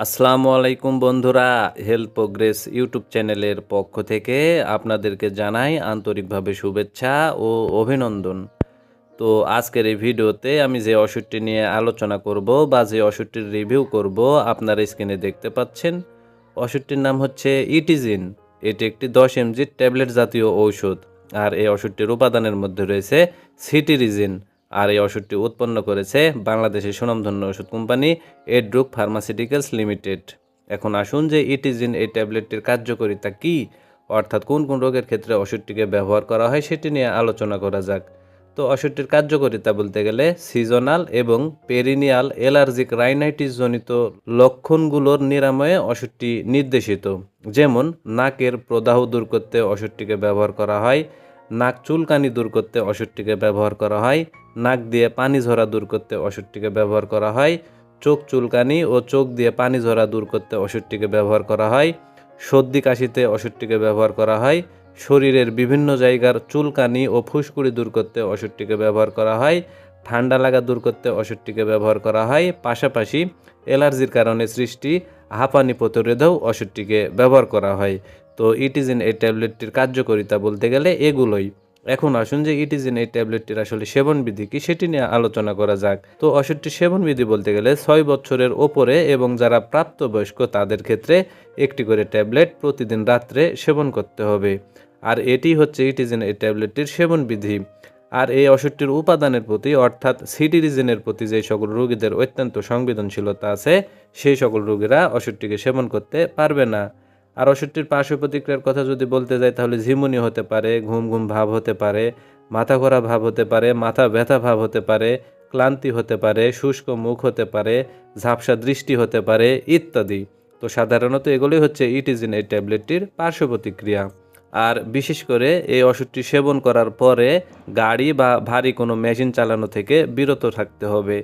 আসসালামু আলাইকুম বন্ধুরা হেলথ প্রোগ্রেস ইউটিউব চ্যানেলের পক্ষ থেকে আপনাদেরকে জানাই আন্তরিকভাবে শুভেচ্ছা ও অভিনন্দন। তো আজকের এই ভিডিওতে আমি যে ওষুধটি নিয়ে আলোচনা করব বা যে ওষুধটির রিভিউ করব আপনারা স্ক্রিনে দেখতে পাচ্ছেন। ওষুধটির নাম হচ্ছে ইটিজিন এটি একটি দশ এমজি ট্যাবলেট জাতীয় ঔষধ। আর এই ওষুধটির উপাদানের মধ্যে রয়েছে সিটিরিজিন আর এই ওষুধটি উৎপন্ন করেছে বাংলাদেশের সুনামধন্য ওষুধ কোম্পানি এড্রুক ফার্মাসিউটিক্যালস লিমিটেড। এখন আসুন যে ইটিজিন এই ট্যাবলেটটির কার্যকারিতা কী, অর্থাৎ কোন কোন রোগের ক্ষেত্রে ওষুধটিকে ব্যবহার করা হয় সেটি নিয়ে আলোচনা করা যাক। তো ওষুধটির কার্যকারিতা বলতে গেলে সিজনাল এবং পেরিনিয়াল অ্যালার্জিক রাইনাইটিস জনিত লক্ষণগুলোর নিরাময়ে ওষুধটি নির্দেশিত। যেমন, নাকের প্রদাহ দূর করতে ওষুধটিকে ব্যবহার করা হয়, নাক চুলকানি দূর করতে ওষুধটিকে ব্যবহার করা হয় নাক দিয়ে পানি ঝরা দূর করতে ওষুধটিকে ব্যবহার করা হয়। চোখ চুলকানি ও চোখ দিয়ে পানি ঝরা দূর করতে ওষুধটিকে ব্যবহার করা হয়। সর্দি কাশিতে ওষুধটিকে ব্যবহার করা হয়। শরীরের বিভিন্ন জায়গার চুলকানি ও ফুসকুড়ি দূর করতে ওষুধটিকে ব্যবহার করা হয়। ঠান্ডা লাগা দূর করতে ওষুধটিকে ব্যবহার করা হয়। পাশাপাশি অ্যালার্জির কারণে সৃষ্টি হাঁপানি প্রতিরোধেও ওষুধটিকে ব্যবহার করা হয়। তো ইটিজিন এই ট্যাবলেটটির কার্যকারিতা বলতে গেলে এগুলোই। এখন আসুন যে ইটিজিন এই ট্যাবলেটটির আসলে সেবনবিধি কি, সেটি নিয়ে আলোচনা করা যাক। তো ওষুধটির সেবনবিধি বলতে গেলে ছয় বছরের ওপরে এবং যারা প্রাপ্তবয়স্ক তাদের ক্ষেত্রে একটি করে ট্যাবলেট প্রতিদিন রাত্রে সেবন করতে হবে। আর এটি হচ্ছে ইটিজিন এই ট্যাবলেটটির সেবনবিধি আর এই ওষুধটির উপাদানের প্রতি অর্থাৎ সিটিরিজেনের প্রতি যে সকল রোগীদের অত্যন্ত সংবেদনশীলতা আছে, সেই সকল রোগীরা ওষুধটিকে সেবন করতে পারবে না। আর ওষুধটির পার্শ্ব প্রতিক্রিয়ার কথা যদি বলতে যাই, তাহলে ঝিমুনি হতে পারে, ঘুম ঘুম ভাব হতে পারে, মাথা ঘোরা ভাব হতে পারে, মাথা ব্যথা ভাব হতে পারে, ক্লান্তি হতে পারে, শুষ্ক মুখ হতে পারে, ঝাপসা দৃষ্টি হতে পারে, ইত্যাদি। তো সাধারণত এগুলি হচ্ছে ইটিজিন এই ট্যাবলেটটির পার্শ্ব প্রতিক্রিয়া। আর বিশেষ করে এই ওষুধটি সেবন করার পরে গাড়ি বা ভারী কোনো মেশিন চালানো থেকে বিরত থাকতে হবে।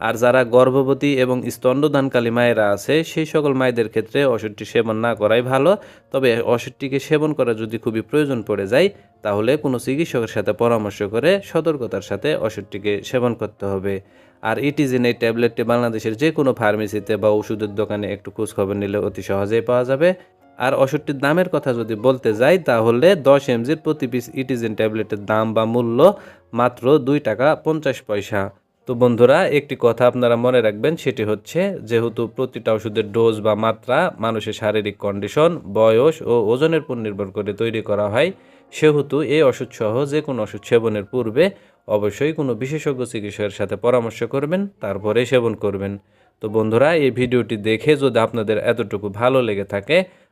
আর যারা গর্ভবতী এবং স্তন্যদানকালী মায়েরা আছে, সেই সকল মায়েদের ক্ষেত্রে ওষুধটি সেবন না করাই ভালো। তবে ওষুধটিকে সেবন করা যদি খুবই প্রয়োজন পড়ে যায়, তাহলে কোনো চিকিৎসকের সাথে পরামর্শ করে সতর্কতার সাথে ওষুধটিকে সেবন করতে হবে। আর ইটিজিন এই ট্যাবলেটটি বাংলাদেশের যে কোনো ফার্মেসিতে বা ওষুধের দোকানে একটু খোঁজখবর নিলে অতি সহজেই পাওয়া যাবে। আর ওষুধটির দামের কথা যদি বলতে যাই, তাহলে দশ এমজির প্রতি পিস ইটিজিন ট্যাবলেটের দাম বা মূল্য মাত্র দুই টাকা পঞ্চাশ পয়সা। তো বন্ধুরা, একটি কথা আপনারা মনে রাখবেন, সেটি হচ্ছে যেহেতু প্রতিটা ওষুধের ডোজ বা মাত্রা মানুষের শারীরিক কন্ডিশন, বয়স ও ওজনের উপর নির্ভর করে তৈরি করা হয়, সেহেতু এই ওষুধ সহ যে কোনো ওষুধ সেবনের পূর্বে অবশ্যই কোনো বিশেষজ্ঞ চিকিৎসকের সাথে পরামর্শ করবেন, তারপরে সেবন করবেন। তো বন্ধুরা, এই ভিডিওটি দেখে যদি আপনাদের এতটুকু ভালো লেগে থাকে